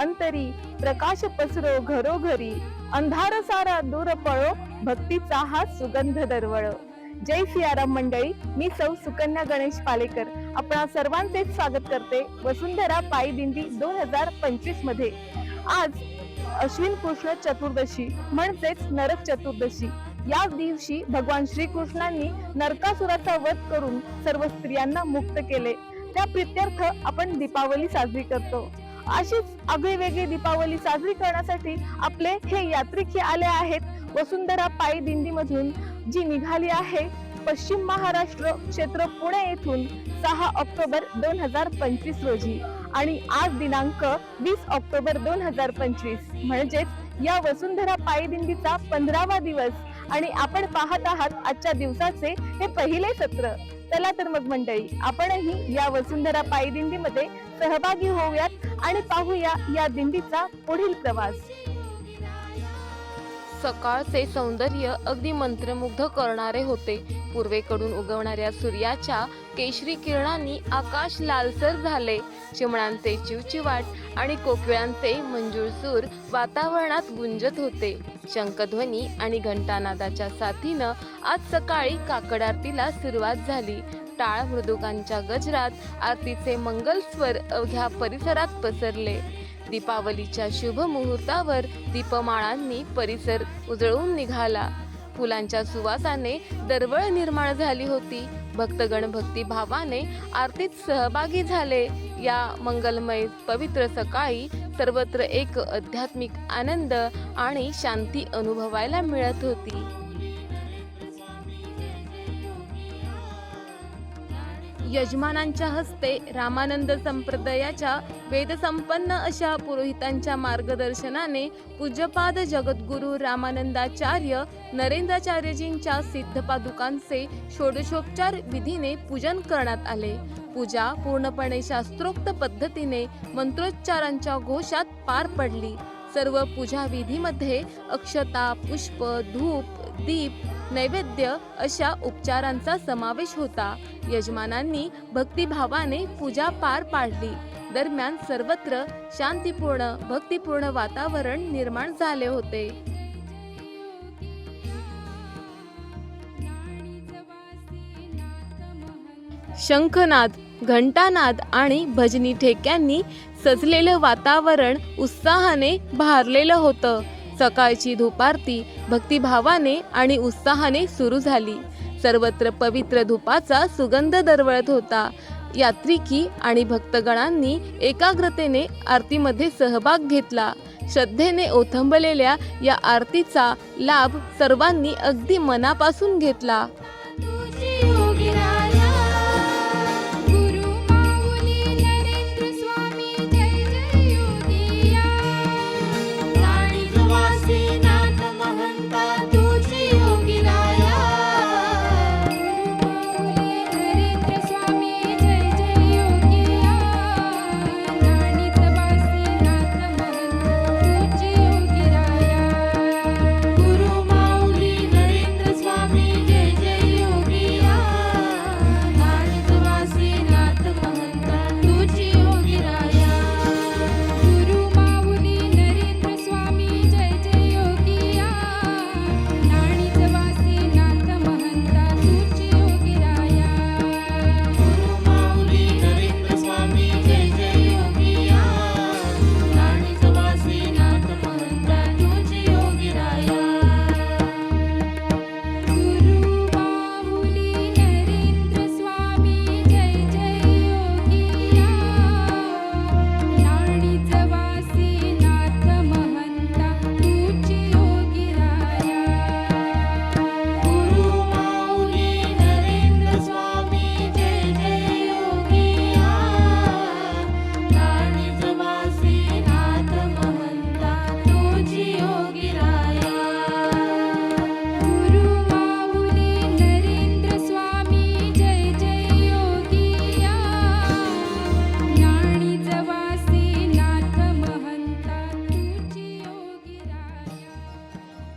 अंतरी प्रकाश पसरो घरोघरी अंधार सारा दूर पळो भक्तीचा हा सुगंध दरवळो. जय सियाराम मंडळी मी सौ सुकन्या गणेश पालेकर. आपणा सर्वांचे स्वागत करते वसुंधरा पायी दिंडी दोन हजार पंचवीसमध्ये. आज अश्विन कृष्ण चतुर्दशी म्हणजेच नरक चतुर्दशी. या दिवशी भगवान श्रीकृष्णांनी नरकासुराचा वध करून सर्व स्त्रियांना मुक्त केले. त्या प्रित्यर्थ आपण दीपावली साजरी करतो. अशीच आगळी वेगळी दीपावली साजरी करण्यासाठी आपले हे यात्रिक हे आले आहेत. वसुंधरा पायी दिंडी मधून जी निघाली आहे पश्चिम महाराष्ट्र क्षेत्र पुणे येथून सहा ऑक्टोबर दोन हजार पंचवीस रोजी आणि आज दिनांक वीस ऑक्टोबर दोन हजार पंचवीस. म्हणजेच या वसुंधरा पायी दिंडीचा पंधरावा दिवस. आणि आपण पाहत आहात आजच्या दिवसाचे हे पहिले सत्र. चला तर मग मंडळी आपणही या वसुंधरा पायी दिंडीमध्ये सहभागी होऊयात आणि पाहूया या दिंडीचा पुढील प्रवास. सकाळचे सौंदर्य अगदी मंत्रमुग्ध करणारे होते. पूर्वेकडून उगवणाऱ्या सूर्याच्या केशरी किरणांनी आकाश लालसर झाले. चिमणांचे चिवचिवाट आणि कोकिळांचे मंजूळ सूर वातावरणात गुंजत होते. शंखध्वनी आणि घंटानादाच्या साथीनं आज सकाळी काकड आरतीला सुरुवात झाली. टाळ मृदुकांच्या गजरात आरतीचे मंगलस्वर अवघ्या परिसरात पसरले. दीपावलीच्या शुभ मुहूर्तावर दीपमाळांनी परिसर उजळून निघाला. फुलांच्या सुवासाने दरवळ निर्माण झाली होती. भक्तगण भक्तिभावाने आरतीत सहभागी झाले. या मंगलमय पवित्र सकाळी सर्वत्र एक आध्यात्मिक आनंद आणि शांती अनुभवायला मिळत होती. यजमानांच्या हस्ते रामानंद संप्रदायाच्या वेदसंपन्न अशा पुरोहितांच्या मार्गदर्शनाने पूज्यपाद जगद्गुरु रामानंदाचार्य नरेंद्राचार्यजींच्या सिद्धपादुकांचे षोडशोपचार विधीने पूजन करण्यात आले. पूजा पूर्णपणे शास्त्रोक्त पद्धतीने मंत्रोच्चारांच्या घोषात पार पडली. सर्व पूजा विधीमध्ये अक्षता पुष्प धूप दीप नैवेद्य अशा उपचारांचा समावेश होता. यजमानांनी भक्तिभावाने पूजा पार पाडली. दरम्यान सर्वत्र शांतीपूर्ण भक्तिपूर्ण वातावरण निर्माण झाले होते. शंखनाद घंटानाद आणि भजनी ठेक्यांनी सजलेलं वातावरण उत्साहाने भारलेलं होतं. सकाळची धुपारती भक्तिभावाने आणि उत्साहाने सुरू झाली. सर्वत्र पवित्र धुपाचा सुगंध दरवळत होता. यात्रिकी आणि भक्तगणांनी एकाग्रतेने आरतीमध्ये सहभाग घेतला. श्रद्धेने ओथंबलेल्या या आरतीचा लाभ सर्वांनी अगदी मनापासून घेतला.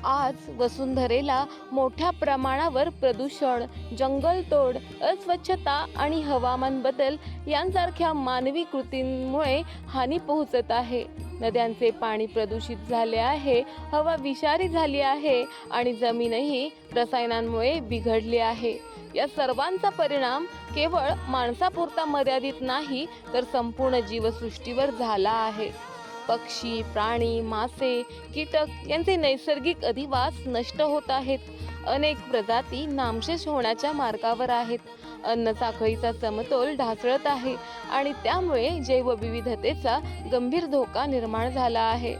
आज वसुंधरेला मोठ्या प्रमाणावर प्रदूषण जंगलतोड अस्वच्छता आणि हवामान बदल यांसारख्या मानवी कृतींमुळे हानी पोहोचत आहे. नद्यांचे पाणी प्रदूषित झाले आहे हवा विषारी झाली आहे आणि जमीनही रसायनांमुळे बिघडली आहे. या सर्वांचा परिणाम केवळ माणसापुरता मर्यादित नाही तर संपूर्ण जीवसृष्टीवर झाला आहे. पक्षी प्राणी मासे कीटक यांचे नैसर्गिक अधिवास नष्ट होत आहेत. अनेक प्रजाती नामशेष होण्याच्या मार्गावर आहेत. अन्न साखळीचा समतोल ढासळत आहे आणि त्यामुळे जैवविविधतेचा गंभीर धोका निर्माण झाला आहे.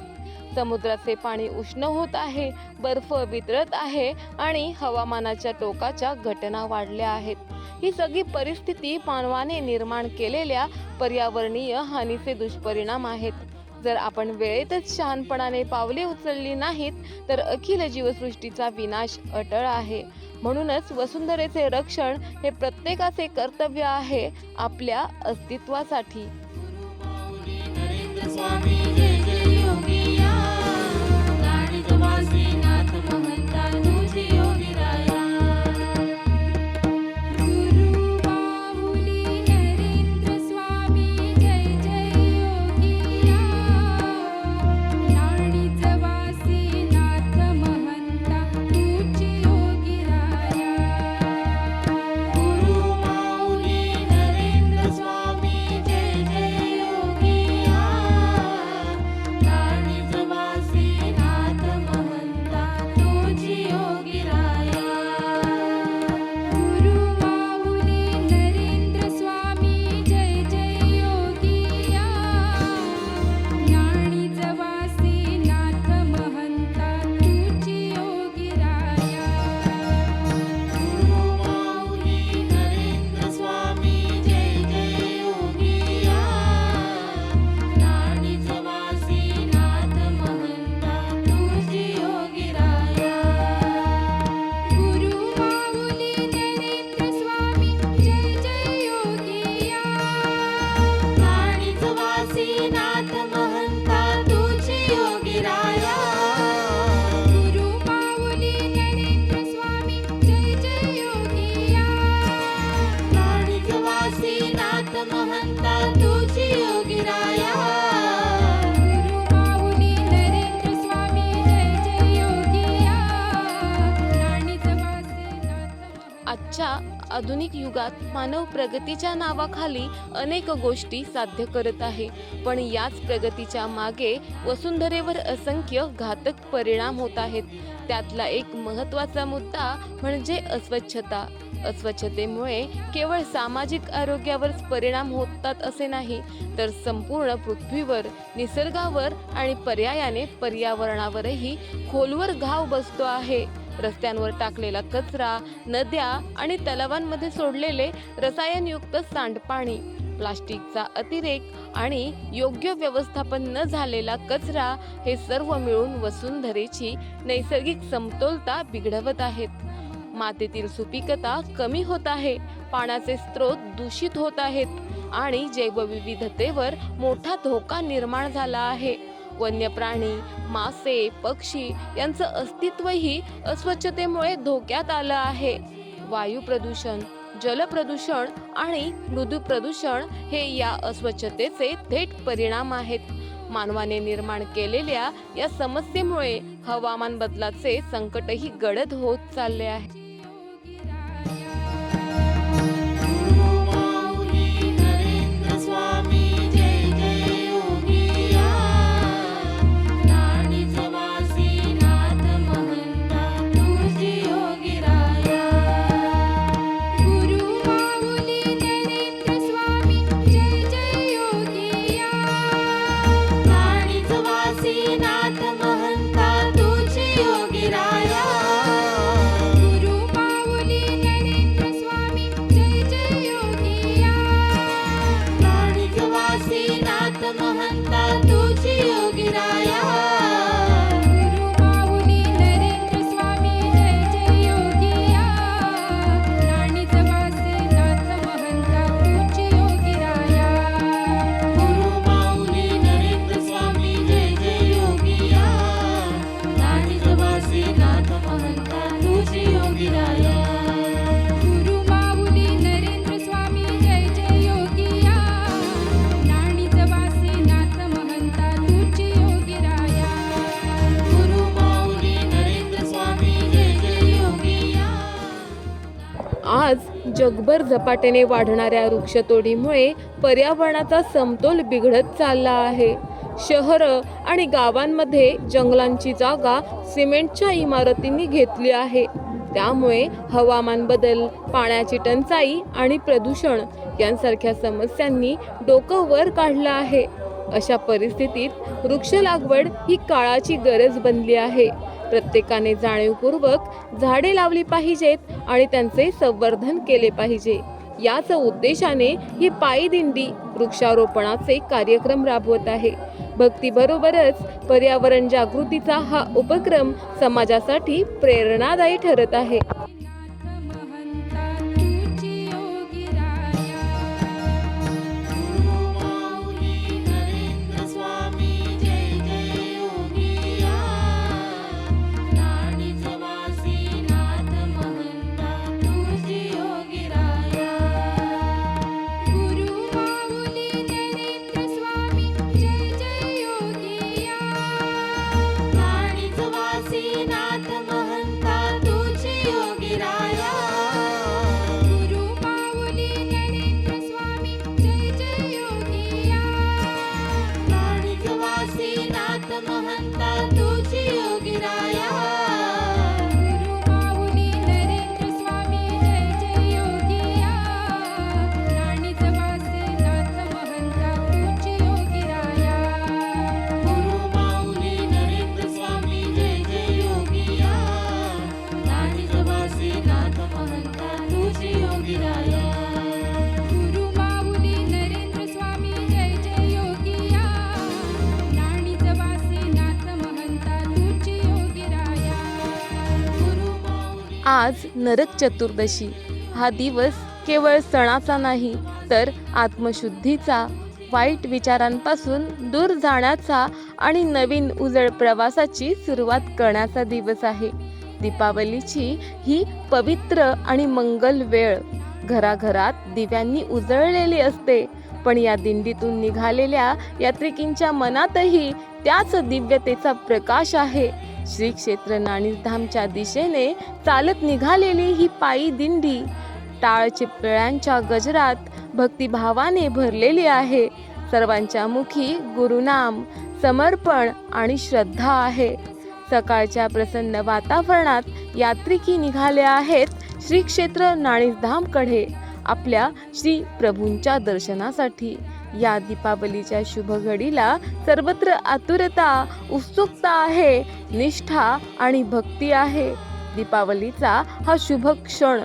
समुद्राचे पाणी उष्ण होत आहे बर्फ वितळत आहे आणि हवामानाच्या टोकाच्या घटना वाढल्या आहेत. ही सगळी परिस्थिती मानवाने निर्माण केलेल्या पर्यावरणीय हानीचे दुष्परिणाम आहेत. जर आपण वेळेतच शहाणपणाने पावले उचलली नाहीत तर अखिल जीवसृष्टीचा विनाश अटळ आहे. म्हणूनच वसुंधरेचे रक्षण हे प्रत्येकाचे कर्तव्य आहे आपल्या अस्तित्वासाठी. स्वामी जय जय योगिया. गाणित वासीनाथ महंता आजच्या आधुनिक युगात मानव प्रगतीच्या नावाखाली अनेक गोष्टी साध्य करत आहे. पण याच प्रगतीच्या मागे वसुंधरेवर असंख्य घातक परिणाम होत आहेत. त्यातला एक महत्त्वाचा मुद्दा म्हणजे अस्वच्छता. अस्वच्छतेमुळे केवळ सामाजिक आरोग्यावरच परिणाम होतात असे नाही तर संपूर्ण पृथ्वीवर निसर्गावर आणि पर्यायाने पर्यावरणावरही खोलवर घाव बसतो आहे. रस्त्यांवर टाकलेला कचरा नद्या आणि तलावांमध्ये सोडलेले रसायनयुक्त सांडपाणी प्लास्टिकचा अतिरेक आणि योग्य व्यवस्थापन न झालेला कचरा हे सर्व मिळून वसुंधरेची नैसर्गिक समतोलता बिघडवत आहेत. मातीतील सुपीकता कमी होत आहे पाण्याचे स्रोत दूषित होत आहेत आणि जैवविविधतेवर मोठा धोका निर्माण झाला आहे. वन्य प्राणी मासे पक्षी यांचं अस्तित्वही अस्वच्छतेमुळे धोक्यात आलं आहे. वायू प्रदूषण जल प्रदूषण आणि मृदू प्रदूषण हे या अस्वच्छतेचे थेट परिणाम आहेत. मानवाने निर्माण केलेल्या या समस्येमुळे हवामान बदलाचे संकटही गडद होत चालले आहे. झपाट्याने वाढणाऱ्या वृक्षतोडीमुळे पर्यावरणाचा समतोल बिघडत चालला आहे. शहरं आणि गावांमध्ये जंगलांची जागा सिमेंटच्या इमारतींनी घेतली आहे. त्यामुळे हवामान बदल पाण्याची टंचाई आणि प्रदूषण यांसारख्या समस्यांनी डोकं वर काढलं आहे. अशा परिस्थितीत वृक्ष लागवड ही काळाची गरज बनली आहे. प्रत्येकाने जाणीवपूर्वक झाडे लावली पाहिजेत आणि त्यांचे संवर्धन केले पाहिजे. याच उद्देशाने ही पायी दिंडी वृक्षारोपणाचे कार्यक्रम राबवत आहे. भक्तीबरोबरच पर्यावरण जागृतीचा हा उपक्रम समाजासाठी प्रेरणादायी ठरत आहे. आज नरक चतुर्दशी. हा दिवस केवळ सणाचा नाही तर आत्मशुद्धीचा वाईट विचारांपासून दूर जाण्याचा आणि नवीन उजळ प्रवासाची सुरुवात करण्याचा दिवस आहे. दीपावलीची ही पवित्र आणि मंगल वेळ. घराघरात दिव्यांनी उजळलेली असते पण या दिंडीतून निघालेल्या यात्रिकींच्या मनातही त्याच दिव्यतेचा प्रकाश आहे. श्री क्षेत्र नाणीधामच्या दिशेने चालत निघालेली ही पायी दिंडी टाळ चिपळ्यांच्या गजरात भक्तिभावाने भरलेली आहे. सर्वांच्या मुखी गुरुनाम समर्पण आणि श्रद्धा आहे. सकाळच्या प्रसन्न वातावरणात यात्रिकी निघाल्या आहेत श्री क्षेत्र नाणीधामकडे आपल्या श्री प्रभूंच्या दर्शनासाठी. या दीपावलीच्या शुभ घडीला सर्वत्र आतुरता उत्सुकता आहे निष्ठा आणि भक्ती आहे. दीपावलीचा हा शुभ क्षण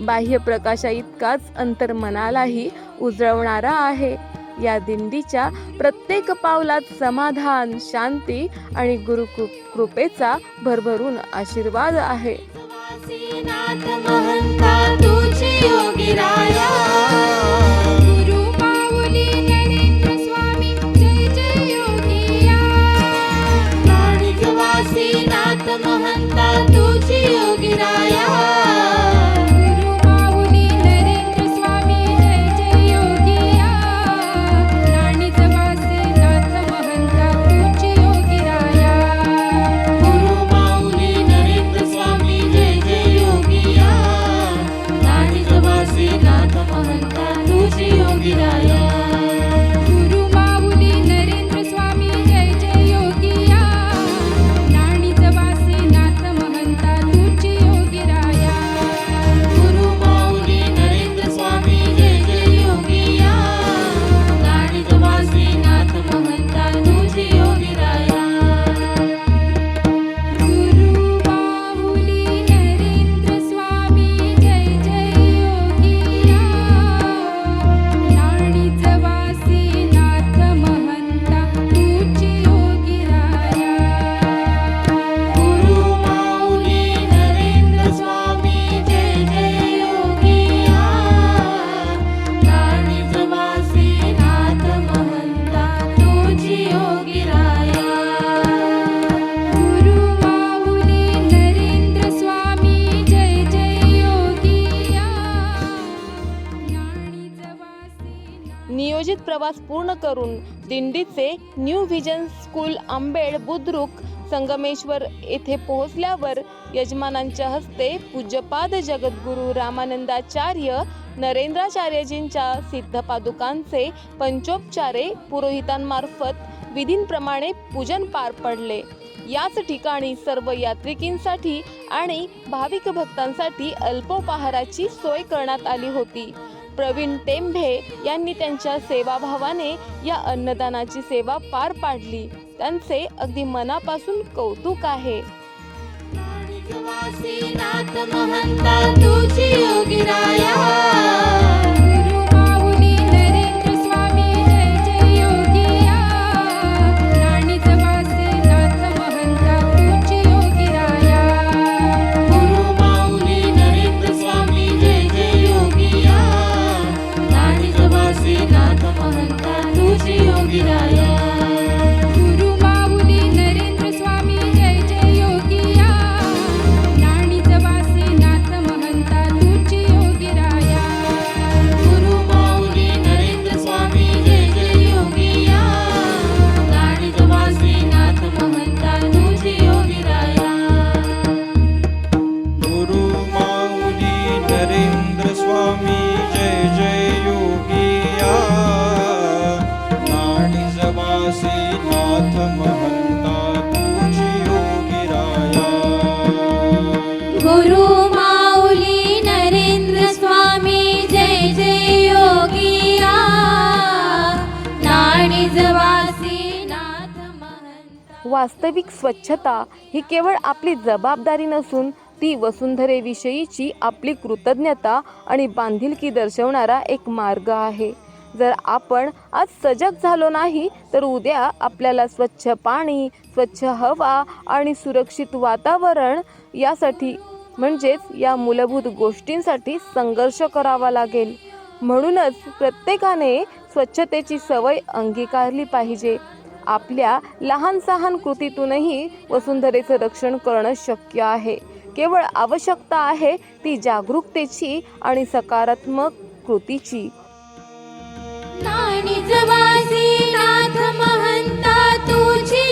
बाह्य प्रकाशा इतकाच अंतर्मनालाही उजळवणारा आहे. या दिंडीच्या प्रत्येक पावलात समाधान शांती आणि गुरु कृपेचा भरभरून आशीर्वाद आहे. महंता तुझी योगी राया. प्रवास पूर्ण करून दिंडीचे new vision school Ambed Budruk Sangameshwar येथे पोहोचल्यावर यजमानांच्या हस्ते पूज्यपाद जगद्गुरू रामानंदाचार्य नरेंद्राचार्यजींच्या सिद्धपादुकांचे पंचोपचारे पुरोहितांमार्फत विधींप्रमाणे पूजन पार पडले. याच ठिकाणी सर्व यात्रिकींसाठी आणि भाविक भक्तांसाठी अल्पोपहाराची सोय करण्यात आली होती. प्रवीण टेंभे यांनी त्यांच्या सेवाभावाने या अन्नदानाची सेवा पार पाडली. त्यांचे अगदी मनापासून कौतुक आहे. महंता तुझी योगिराया स्वच्छता ही केवळ आपली जबाबदारी नसून ती वसुंधरेविषयीची आपली कृतज्ञता आणि बांधिलकी दर्शवणारा एक मार्ग आहे. जर आपण आज सजग झालो नाही तर उद्या आपल्याला स्वच्छ पाणी स्वच्छ हवा आणि सुरक्षित वातावरण यासाठी म्हणजेच या मूलभूत गोष्टींसाठी संघर्ष करावा लागेल. म्हणूनच प्रत्येकाने स्वच्छतेची सवय अंगीकारली पाहिजे. आपल्या लहान सहान कृतीतूनही वसुंधरेचं रक्षण करणं शक्य आहे. केवळ आवश्यकता आहे ती जागरूकतेची आणि सकारात्मक कृतीची. नाणी जवासी नाथ महंता तुझी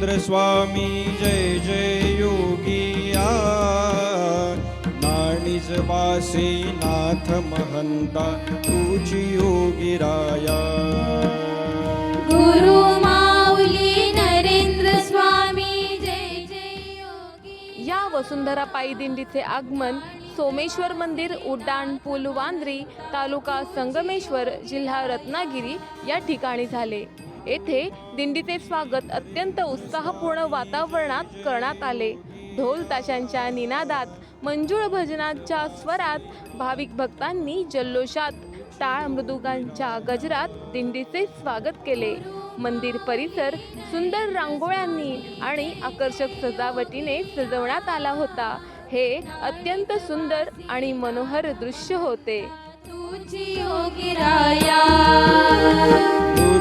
नरेंद्र स्वामी जय जय योगिया नाणीज वासी नाथ महंता तुझी योगिराया गुरु माऊली नरेंद्र स्वामी जय जय योगी या वसुंधरा पायी दिंडीचे आगमन सोमेश्वर मंदिर उड्डाण पूल वांद्री तालुका संगमेश्वर जिल्हा रत्नागिरी या ठिकाणी झाले. येथे दिंडीचे स्वागत अत्यंत उत्साहपूर्ण वातावरणात करण्यात आले. ढोल ताशांच्या निनादात मंजूळ भजनाच्या स्वरात भाविक भक्तांनी जल्लोषात टाळ मृदुगांच्या गजरात दिंडीचे स्वागत केले. मंदिर परिसर सुंदर रांगोळ्यांनी आणि आकर्षक सजावटीने सजवण्यात आला होता. हे अत्यंत सुंदर आणि मनोहर दृश्य होते.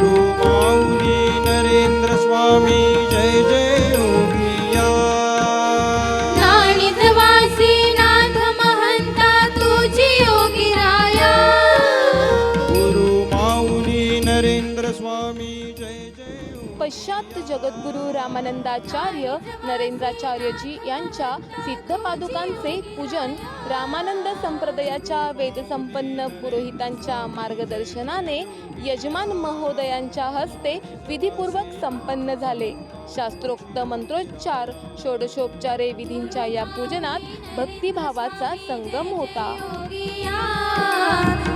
तुझी योगिराया गुरु माऊली नरेंद्र स्वामी साक्षात जगद्गुरु रामानंदाचार्य नरेंद्राचार्यजी यांच्या सिद्ध पादुकांचे पूजन रामानंद संप्रदायाच्या वेदसंपन्न पुरोहितांच्या मार्गदर्शनाने यजमान महोदयांच्या हस्ते विधीपूर्वक संपन्न झाले. शास्त्रोक्त मंत्रोच्चार षोडशोपचारे विधींच्या या पूजनात भक्तिभावाचा संगम होता.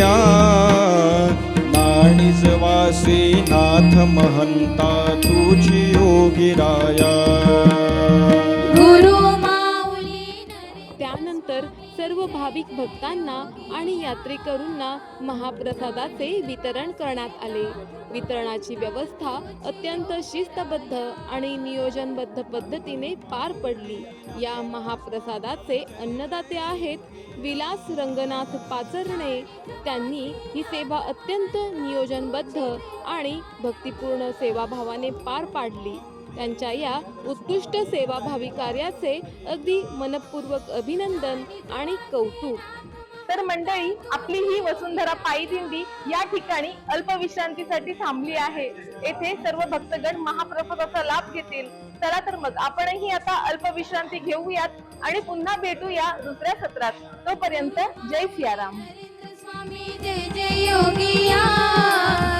योगिया नाणीच वासी नाथ महंता तुझी योगिराया सर्व भाविक भक्तांना आणि यात्रेकरूंना महाप्रसादाचे वितरण करण्यात आले. वितरणाची व्यवस्था अत्यंत शिस्तबद्ध आणि नियोजनबद्ध पद्धतीने पार पडली. या महाप्रसादाचे अन्नदाते आहेत विलास रंगनाथ पाचरणे. त्यांनी ही सेवा अत्यंत नियोजनबद्ध आणि भक्तिपूर्ण सेवाभावाने पार पाडली. त्यांच्या या उत्कृष्ट सेवाभावी कार्याचे अगदी मनपूर्वक अभिनंदन आणि कौतुक. तर मंडळी आपली ही वसुंधरा पायी दिंडी या ठिकाणी अल्पविश्रांतीसाठी थांबली आहे. येथे सर्व भक्तगण महाप्रसादाचा लाभ घेतील. चला तर मग आपणही आता अल्पविश्रांती घेऊयात आणि पुन्हा भेटूया दुसऱ्या सत्रात. तोपर्यंत जय सियाराम. स्वामी जय जय योगिया.